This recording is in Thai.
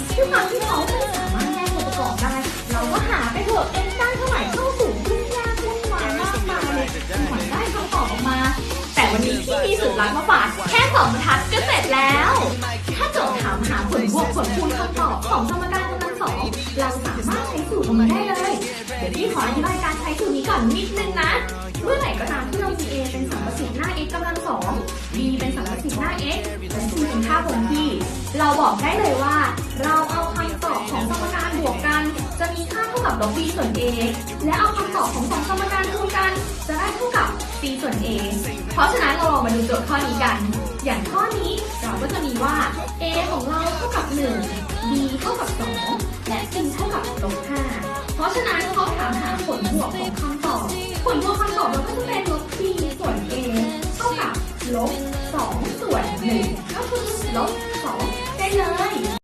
ที่เขาไม่สามารถแยกตัวประกอบได้ เราก็หาไปเถอะ x ได้เท่าไหร่เข้าสู่ยุ่งยากวุ่นวายมากมายเลยกว่าได้คำตอบออกมา แต่วันนี้ที่มีสุดลับมาฝากแค่สองบรรทัดก็เสร็จแล้ว ถ้าโจทย์ถามหาผลบวกผลคูณคำตอบของสมการกำลังสองเราสามารถใช้สูตรนี้ได้เลยเดี๋ยวพี่ขออธิบายการใช้สูตรนี้ก่อนนิดนึงนะเมื่อไหร่ก็ตามที่เราี a เป็นสัมประสิทธิ์หน้า x กำลังสอง b เป็นสัมประสิทธิ์หน้า x และ c เป็นค่าคงที่ เราบอกได้เลยว่า กับลบ b ส่วน a และเอาคำตอบของสองสมการคูณกัน จะได้เท่ากับ c ส่วน a เพราะฉะนั้นเราลองมาดูโจทย์ข้อนี้กัน อย่างข้อนี้เราก็จะมีว่า a ของเราเท่ากับ 1 b เท่ากับ 2 และ c เท่ากับลบ5เพราะฉะนั้นเขาถามหาผลบวกของคำตอบ ผลบวกคำตอบเราก็จะเป็นลบ b ส่วน a เท่ากับลบ2ส่วน1ก็คือลบ2ได้เลย